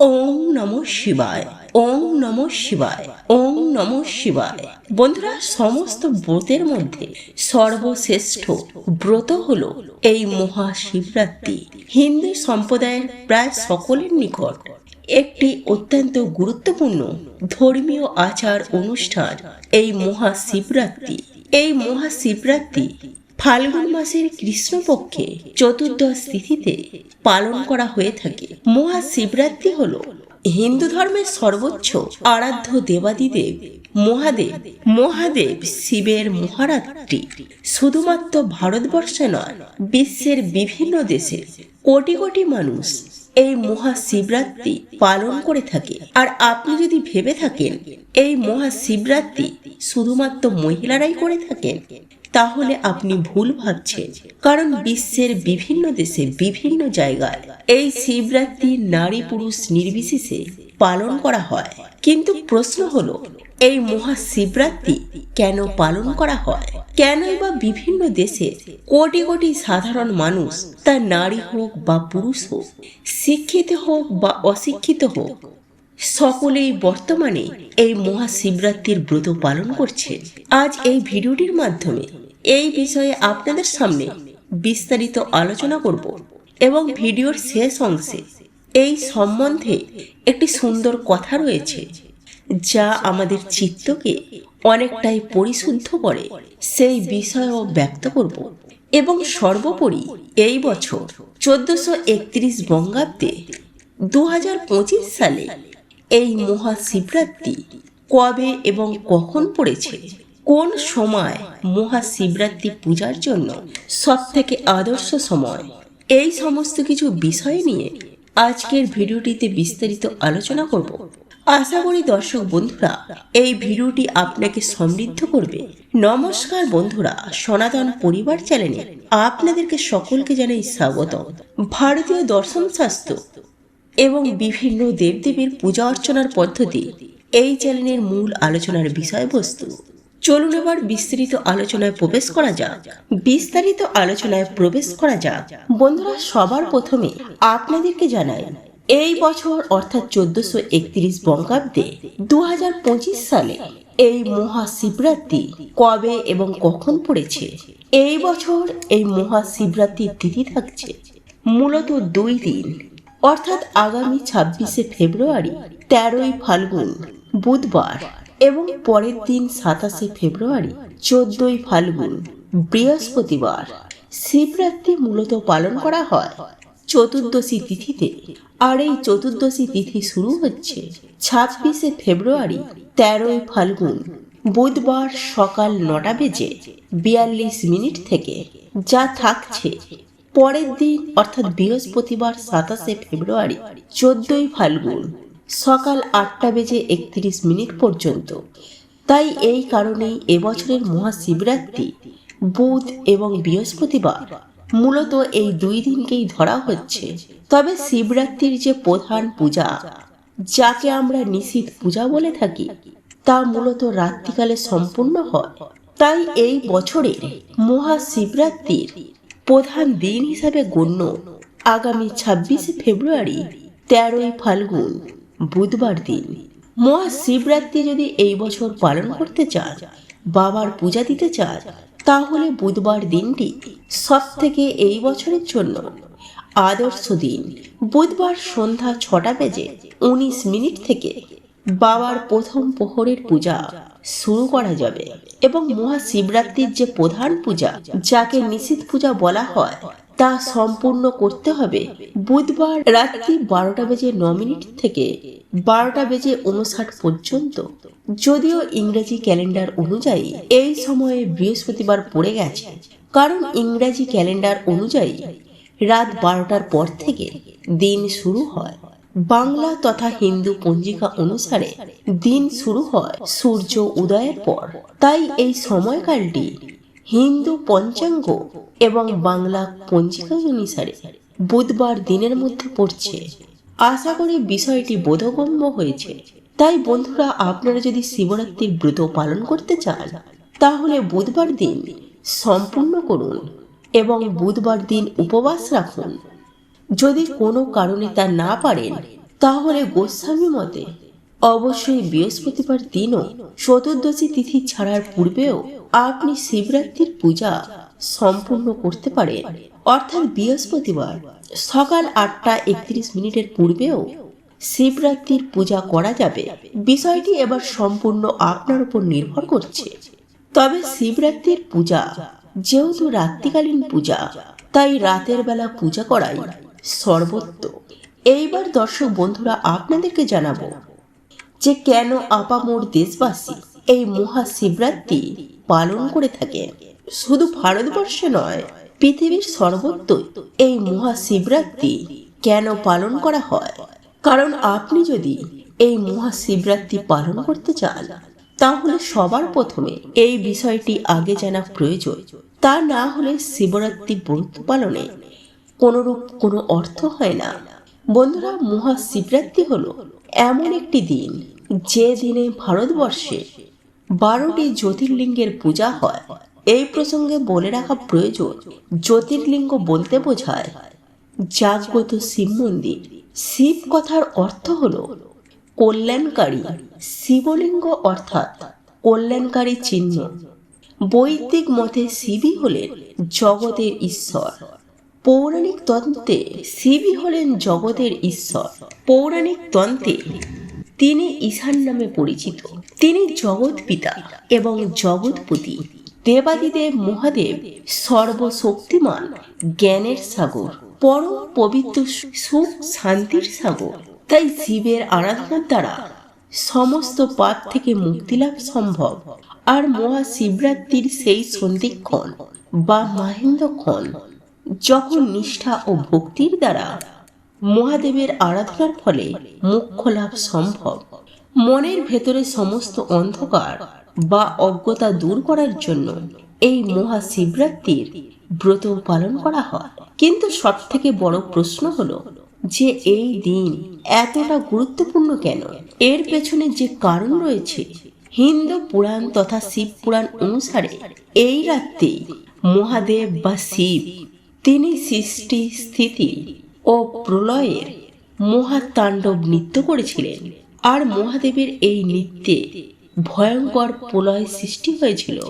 ওম নম শিবায়, ওম নম শিবায়, ওম নম শিবায়। বন্ধুরা, সমস্ত ব্রতের মধ্যে সর্বশ্রেষ্ঠ ব্রত হলো এই মহাশিবরাত্রি। হিন্দু সম্প্রদায়ের প্রায় সকলের নিকট একটি অত্যন্ত গুরুত্বপূর্ণ ধর্মীয় আচার অনুষ্ঠান এই মহাশিবরাত্রি। এই মহাশিবরাত্রি ফাল্গুন মাসের কৃষ্ণপক্ষে চতুর্দশ তিথিতে পালন করা হয়ে থাকে। মহাশিবরাত্রি হল হিন্দু ধর্মের সর্বোচ্চ আরাধ্য দেবাদিদেব মহাদেব মহাদেব শিবের মহারাত্রি। শুধুমাত্র ভারতবর্ষে নয়, বিশ্বের বিভিন্ন দেশে কোটি কোটি মানুষ এই মহাশিবরাত্রি পালন করে থাকে। আর আপনি যদি ভেবে থাকেন, এই মহাশিবরাত্রি শুধুমাত্র মহিলারাই করে থাকেন তাহলে আপনি ভুল ভাবছেন, কারণ বিশ্বের বিভিন্ন দেশে বিভিন্ন জায়গায় এই শিবরাত্রি নারী পুরুষ নির্বিশেষে পালন করা হয়। কিন্তু প্রশ্ন হলো, এই মহা শিবরাত্রি কেন পালন করা হয়? কেনই বা বিভিন্ন দেশে কোটি কোটি সাধারণ মানুষ তা নারী হোক বা পুরুষ হোক, শিক্ষিত হোক বা অশিক্ষিত হোক সকলেই বর্তমানে এই মহাশিবরাত্রির ব্রত পালন করছে। আজ এই ভিডিওটির মাধ্যমে এই বিষয়ে আপনাদের সামনে বিস্তারিত আলোচনা করব এবং ভিডিওর শেষ অংশে এই সম্বন্ধে একটি সুন্দর কথা রয়েছে, যা আমাদের চিত্তকে অনেকটাই পরিশুদ্ধ করে। সেই বিষয়ও ব্যক্ত করব এবং সর্বোপরি এই বছর চোদ্দশো একত্রিশ বঙ্গাব্দে দু হাজার পঁচিশ সালে এই মহাশিবরাত্রি কবে এবং কখন পড়েছে? কোন সময় মহাশিবরাত্রি পূজার জন্য সব থেকে আদর্শ সময়? এই সমস্ত কিছু বিষয় নিয়ে আজকের ভিডিওটিতে বিস্তারিত আলোচনা করব। আশা করি দর্শক বন্ধুরা, এই ভিডিওটি আপনাকে সমৃদ্ধ করবে। নমস্কার বন্ধুরা, সনাতন পরিবার চ্যানেলে আপনাদেরকে সকলকে জানাই স্বাগত ভারতীয় দর্শন শাস্ত্র এবং বিভিন্ন দেবদেবীর পূজা অর্চনার পদ্ধতি এই চ্যানেলের মূল আলোচনার বিষয়বস্তু। চলুন এবার বিস্তারিত আলোচনায় প্রবেশ করা যাক। বিস্তারিত আলোচনায় প্রবেশ করা যাক। বন্ধুরা, সবার প্রথমে আপনাদেরকে জানাই, এই বছর অর্থাৎ চোদ্দশো একত্রিশ বঙ্গাব্দে দু হাজার পঁচিশ সালে এই মহাশিবরাত্রি কবে এবং কখন পড়েছে? এই বছর এই মহাশিবরাত্রির তিথি থাকছে মূলত দুই দিন। অর্থাৎ আগামী ছাব্বিশে ফেব্রুয়ারি তেরোই ফাল্গুন, বুধবার এবং পরের দিন সাতাশে ফেব্রুয়ারি চোদ্দই ফাল্গুন, বৃহস্পতিবার। শিবরাত্রি মূলত পালন করা হয়। চতুর্দশী তিথিতে। আর এই চতুর্দশী তিথি শুরু হচ্ছে ছাব্বিশে ফেব্রুয়ারি তেরোই ফাল্গুন, বুধবার সকাল নটা বেজে বিয়াল্লিশ মিনিট থেকে, যা থাকছে পরের দিন, অর্থাৎ বৃহস্পতিবার সাতাশে ফেব্রুয়ারি, চোদ্দই ফাল্গুন, সকাল আটটা বেজে একত্রিশ মিনিট পর্যন্ত। তাই এই কারণেই এবছরের মহাশিবরাত্রি, বুধ এবং বৃহস্পতিবার মূলত এই দুই দিনকেই ধরা হচ্ছে। তবে শিবরাত্রির যে প্রধান পূজা, যাকে আমরা নিশীত পূজা বলে থাকি, তা মূলত রাত্রিকালে সম্পূর্ণ হয়। তাই এই বছরের মহাশিবরাত্রির প্রধান দিন হিসাবে গণ্য। আগামী ছাব্বিশে ফেব্রুয়ারি তেরোই ফাল্গুন, বুধবার দিন। মহাশিবরাত্রি যদি এই বছর পালন করতে চান, বাবার পূজা দিতে চান, তাহলে বুধবার দিনটি সব থেকে এই বছরের জন্য। আদর্শ দিন, বুধবার সন্ধ্যা ছটা বেজে উনিশ মিনিট থেকে বাবার প্রথম প্রহরের পূজা। শুরু করা যাবে এবং মহাশিবরাত্রির যে প্রধান পূজা, যাকে নিশীত পূজা বলা হয়, তা সম্পূর্ণ করতে হবে বুধবার রাত্রি বারোটা বেজে ন মিনিট থেকে বারোটা বেজে উনষাট পর্যন্ত। যদিও ইংরেজি ক্যালেন্ডার অনুযায়ী এই সময়ে বৃহস্পতিবার পড়ে গেছে, কারণ ইংরেজি ক্যালেন্ডার অনুযায়ী রাত বারোটার পর থেকে দিন শুরু হয়। বাংলা তথা হিন্দু পঞ্জিকা অনুসারে দিন শুরু হয় সূর্য উদয়ের পর। তাই এই সময়কালটি হিন্দু পঞ্চাঙ্গ এবং বাংলা পঞ্জিকা অনুসারে বুধবার দিনের মধ্যে পড়ছে। আশা করি বিষয়টি বোধগম্য হয়েছে। তাই বন্ধুরা, আপনারা যদি শিবরাত্রির ব্রত পালন করতে চান, তাহলে বুধবার দিন সম্পূর্ণ করুন এবং বুধবার দিন উপবাস রাখুন। যদি কোনো কারণে তা না পারেন, তাহলে গোস্বামী মতে অবশ্যই বৃহস্পতিবার দিনও চতুর্দশী তিথি ছাড়ার পূর্বেও আপনি শিবরাত্রির পূজা সম্পূর্ণ করতে পারেন। অর্থাৎ বৃহস্পতিবার সকাল আটটা একত্রিশ মিনিটের পূর্বেও শিবরাত্রির পূজা করা যাবে। বিষয়টি এবার সম্পূর্ণ আপনার উপর নির্ভর করছে। তবে শিবরাত্রির পূজা যেহেতু রাত্রিকালীন পূজা, তাই রাতের বেলা পূজা করাই সর্বোত্ত এইবার দর্শক বন্ধুরা, আপনাদেরকে জানাব যে কেন আপামোর দেশবাসী এই মহাশিবরাত্রি পালন করে থাকে। শুধু ভারতবর্ষে নয়, পৃথিবীর সর্বত্রই এই মহাশিবরাত্রি কেন পালন করা হয়? কারণ আপনি যদি এই মহাশিবরাত্রি পালন করতে চান, তাহলে সবার প্রথমে এই বিষয়টি আগে জানা প্রয়োজন। তা না হলে শিবরাত্রি ব্রত পালনে কোনরূপ কোনো অর্থ হয় না। বন্ধুরা মহাশিবরাত্রি হলো এমন একটি দিন, যে দিনে ভারতবর্ষে বারোটি জ্যোতির্লিঙ্গের পূজা হয়। এই প্রসঙ্গে বলে রাখা প্রয়োজন, জ্যোতির্লিঙ্গ বলতে বোঝায় জাগ্রত শিব মন্দির। শিব কথার অর্থ হলো কল্যাণকারী, শিবলিঙ্গ অর্থাৎ কল্যাণকারী চিহ্ন। বৈদিক মতে শিবই হলেন জগতের ঈশ্বর। পৌরাণিক তন্ত্রে শিবই হলেন জগতের ঈশ্বর। পৌরাণিক তন্ত্রে তিনি ঈশান নামে পরিচিত। তিনি জগৎ পিতা এবং জগৎপতি দেবাদিদেব মহাদেব সর্বশক্তিমান জ্ঞানের সাগর, পরম পবিত্র সুখ শান্তির সাগর। তাই শিবের আরাধনার দ্বারা সমস্ত পাপ থেকে মুক্তি লাভ সম্ভব। আর মহাশিবরাত্রির সেই সন্ধিক্ষণ বা মাহেন্দ্রক্ষণ যখন নিষ্ঠা ও ভক্তির দ্বারা মহাদেবের আরাধনার ফলে মুখ্য লাভ সম্ভব, মনের ভেতরে সমস্ত অন্ধকার বা অজ্ঞতা দূর করার জন্য এই মহাশিবরাত্রির ব্রত পালন করা হয়। কিন্তু সব থেকে বড় প্রশ্ন হলো যে এই দিন এতটা গুরুত্বপূর্ণ কেন? এর পেছনে যে কারণ রয়েছে, হিন্দু পুরাণ তথা শিব পুরাণ অনুসারে এই রাত্রে মহাদেব বা শিব তিনি সৃষ্টি, স্থিতি ও প্রলয়ের মহাতাণ্ডব নৃত্য করেছিলেন। আর মহাদেবের এই নৃত্যে ভয়ঙ্কর প্রলয় সৃষ্টি হয়েছিল।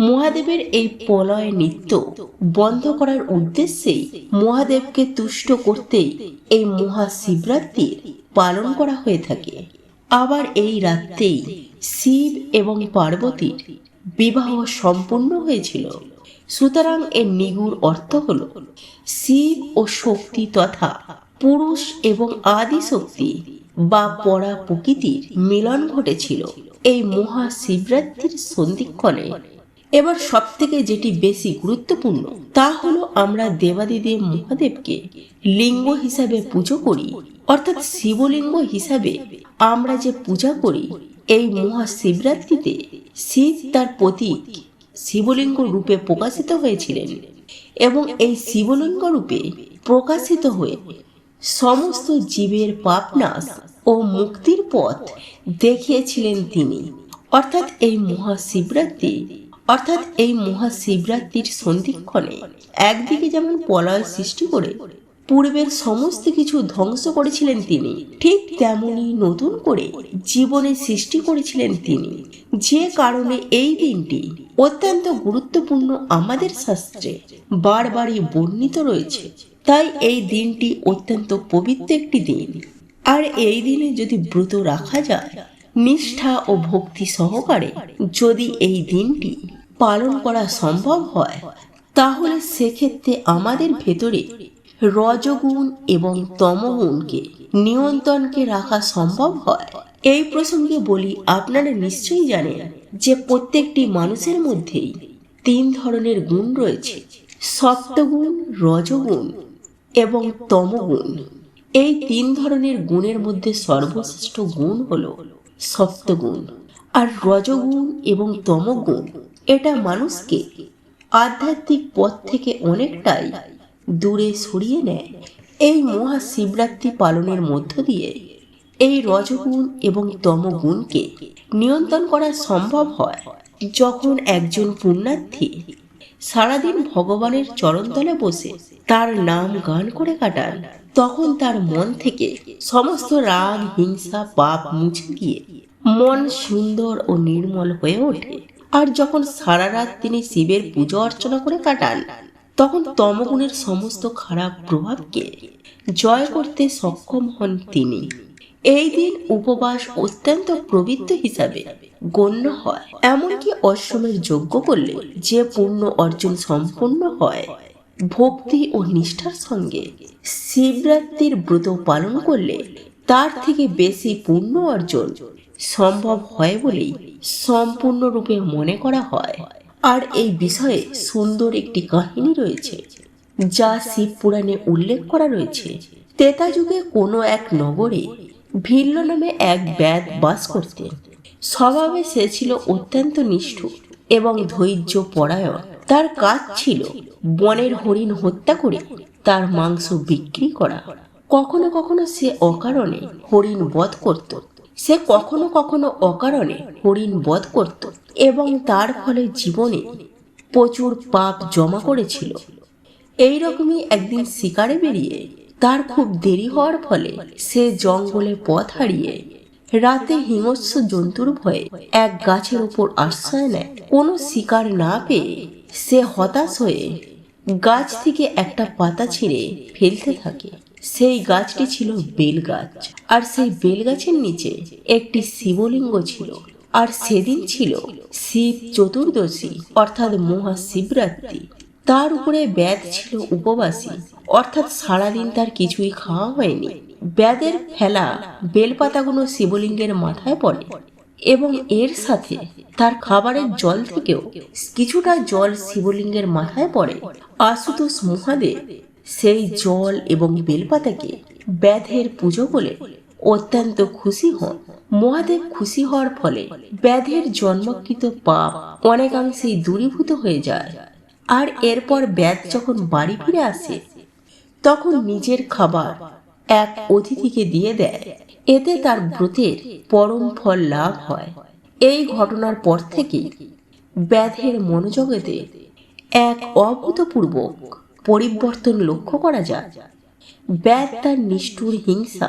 মহাদেবের এই প্রলয় নৃত্য বন্ধ করার উদ্দেশ্যেই মহাদেবকে তুষ্ট করতেই এই মহাশিবরাত্রির পালন করা হয়ে থাকে। আবার এই রাত্রেই শিব এবং পার্বতীর বিবাহ সম্পূর্ণ হয়েছিল। সুতরাং এর নিগুড় অর্থ হল শিব ও শক্তি তথা পুরুষ এবং আদি শক্তি বা পরা প্রকৃতির মিলন ঘটেছিল এই মহাশিবরাত্রির সন্ধিক্ষণে। এবার সব থেকে যেটি বেশি গুরুত্বপূর্ণ, তা হলো আমরা দেবাদিদেব মহাদেবকে লিঙ্গ হিসাবে পুজো করি, অর্থাৎ শিবলিঙ্গ হিসাবে আমরা যে পূজা করি, এই মহাশিবরাত্রিতে শিব তার প্রতীক শিবলিঙ্গ রূপে প্রকাশিত হয়েছিলেন এবং এই শিবলিঙ্গ রূপে প্রকাশিত হয়ে সমস্ত জীবের পাপনাশ ও মুক্তির পথ দেখিয়েছিলেন তিনি। অর্থাৎ এই মহাশিবরাত্রি, অর্থাৎ এই মহাশিবরাত্রির সন্ধিক্ষণে একদিকে যেমন পলয় সৃষ্টি করে পূর্বের সমস্ত কিছু ধ্বংস করেছিলেন তিনি। ঠিক তেমনি নতুন করে জীবনে সৃষ্টি করেছিলেন তিনি। যে কারণে এই দিনটি অত্যন্ত গুরুত্বপূর্ণ আমাদের শাস্ত্রে বারবারই বর্ণিত রয়েছে। তাই এই দিনটি অত্যন্ত পবিত্র একটি দিন। আর এই দিনে যদি ব্রত রাখা যায়, নিষ্ঠা ও ভক্তি সহকারে যদি এই দিনটি পালন করা সম্ভব হয়, তাহলে সেক্ষেত্রে আমাদের ভেতরে রজগুণ এবং তমগুণকে নিয়ন্ত্রণকে রাখা সম্ভব হয়। এই প্রসঙ্গে বলি, আপনারা নিশ্চয়ই জানেন যে প্রত্যেকটি মানুষের মধ্যেই তিন ধরনের গুণ রয়েছে। সপ্তগুণ, রজগুণ এবং তমগুণ। এই তিন ধরনের গুণের মধ্যে সর্বশ্রেষ্ঠ গুণ হল সপ্তগুণ। আর রজগুণ এবং তমগুণ, এটা মানুষকে আধ্যাত্মিক পথ থেকে অনেকটাই দূরে সরিয়ে নেয়। এই মহাশিবরাত্রি পালনের মধ্য দিয়ে এই রজগুণ এবং তমগুণকে নিয়ন্ত্রণ করা সম্ভব হয় যখন একজন পুণ্যার্থী সারাদিন ভগবানের চরণতলে বসে তার নাম গান করে কাটান, তখন তার মন থেকে সমস্ত রাগ, হিংসা, পাপ মুছে গিয়ে মন সুন্দর ও নির্মল হয়ে ওঠে। আর যখন সারা রাত তিনি শিবের পুজো অর্চনা করে কাটান তখন তমগুণের সমস্ত খারাপ প্রভাবকে জয় করতে সক্ষম হন তিনি। এই দিন উপবাস অত্যন্ত প্রবৃত্ত হিসাবে গণ্য হয়। এমনকি অশ্বমের যজ্ঞ করলে যে পূর্ণ অর্জন সম্পূর্ণ হয়, ভক্তি ও নিষ্ঠার সঙ্গে শিবরাত্রির ব্রত পালন করলে তার থেকে বেশি পূর্ণ অর্জন সম্ভব হয় বলেই সম্পূর্ণরূপে মনে করা হয়। আর এই বিষয়ে সুন্দর একটি কাহিনী রয়েছে, যা শিব পুরাণে উল্লেখ করা রয়েছে। তেতা যুগে কোনো এক নগরে ভিল্ল নামে এক ব্যাদ বাস করতেন। স্বভাবে সে ছিল অত্যন্ত নিষ্ঠুর এবং ধৈর্য পরায়ণ। তার কাজ ছিল বনের হরিণ হত্যা করে তার মাংস বিক্রি করা। কখনো কখনো সে অকারণে হরিণ বধ করত। সে কখনো কখনো অকারণে হরিণ বধ করত এবং তার ফলে জীবনে প্রচুর পাপ জমা করেছিল। এই রকমই একদিন শিকারে বেরিয়ে তার খুব দেরি হওয়ার ফলে সে জঙ্গলে পথ হারিয়ে রাতে হিংস্র জন্তুর ভয়ে এক গাছের উপর আশ্রয় নেয়। কোনো শিকার না পেয়ে সে হতাশ হয়ে গাছ থেকে একটা পাতা ছিঁড়ে ফেলতে থাকে। সেই গাছটি ছিল বেল গাছ আর সেই বেল গাছের নিচে একটি শিবলিঙ্গ ছিল। আর সেদিন ছিল শিব চতুর্দশী, অর্থাৎ মহাশিবরাত্রি। তার উপরে ব্যাদ ছিল উপবাসী, অর্থাৎ সারাদিন তার কিছুই খাওয়া হয়নি। ব্যাদের ফেলা বেলপাতাগুলো শিবলিঙ্গের মাথায় পড়ে এবং এর সাথে তার খাবারের জল থেকেও কিছুটা জল শিবলিঙ্গের মাথায় পড়ে। আশুতোষ মহাদেব সেই জল এবং বেলপাতাকে ব্যাধের পুজো বলে অত্যন্ত খুশি হন। মহাদেব খুশি হওয়ার ফলে ব্যাধের জন্মকৃত পাপ অনেকাংশেই দূরীভূত হয়ে যায়। আর এরপর ব্যাধ যখন বাড়ি ফিরে আসে, তখন নিজের খাবার এক অতিথিকে দিয়ে দেয়। এতে তার ব্রতের পরম ফল লাভ হয়। এই ঘটনার পর থেকে ব্যাধের মনোজগতে এক অভূতপূর্ব পরিবর্তন লক্ষ্য করা যায়। ব্যাধ তার নিষ্ঠুর হিংসা,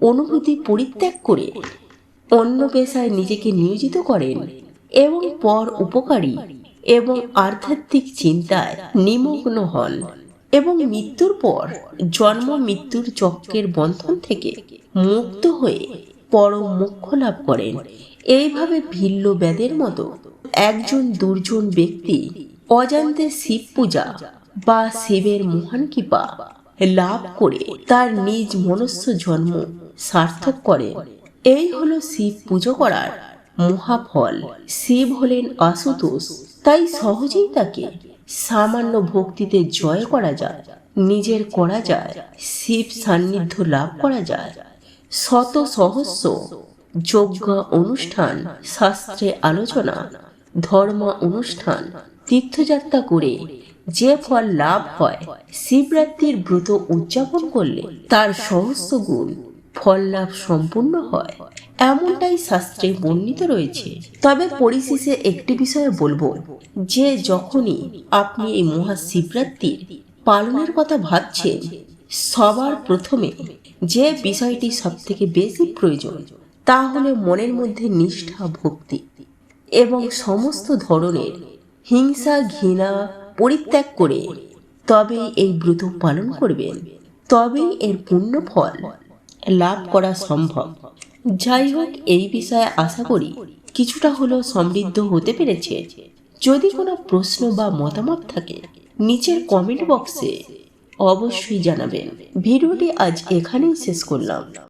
অনুভূতি পরিত্যাগ করে অন্য পেশায় নিজেকে নিয়োজিত করেন এবং পর উপকারী এবং আধ্যাত্মিক চিন্তায় নিমগ্ন হন এবং মৃত্যুর পর জন্ম মৃত্যুর চক্রের বন্ধন থেকে মুক্ত হয়ে পরম মোক্ষ লাভ করেন। এইভাবে ভিল্ল ব্যাদের মতো একজন দুর্জন ব্যক্তি অজান্তে শিব পূজা বা শিবের মহান কৃপা। লাভ করে তার নিজ মনস্য জন্ম সার্থক করেন এই হলো শিব পুজো করার মহাফল। শিব হলেন আশুতোষ, তাই সহজেই তাকে সামান্য ভক্তিতে জয় করা যায়, নিজের করা যায়, শিব সান্নিধ্য লাভ করা যায়। শত সহস্র যজ্ঞ অনুষ্ঠান, শাস্ত্রে আলোচনা ধর্ম অনুষ্ঠান তীর্থযাত্রা করে যে ফল লাভ হয়, শিবরাত্রির ব্রত উদযাপন করলে তার সহস্র গুণ ফল লাভ সম্পূর্ণ হয়। এমনটাই শাস্ত্রে বর্ণিত রয়েছে। তবে পরিশেষে একটি বিষয়ে বলব, যে যখনই আপনি এই মহাশিবরাত্রির পালনের কথা ভাবছেন, সবার প্রথমে যে বিষয়টি সব থেকে বেশি প্রয়োজন, তা হলো মনের মধ্যে নিষ্ঠা, ভক্তি এবং সমস্ত ধরনের হিংসা, ঘৃণা পরিত্যাগ করে তবে এই ব্রত পালন করবেন, তবেই এর পূর্ণ ফল লাভ করা সম্ভব। যাই হোক, এই বিষয়ে আশা করি কিছুটা হলেও সমৃদ্ধ হতে পেরেছে। যদি কোনো প্রশ্ন বা মতামত থাকে, নিচের কমেন্ট বক্সে অবশ্যই জানাবেন। ভিডিওটি আজ এখানেই শেষ করলাম।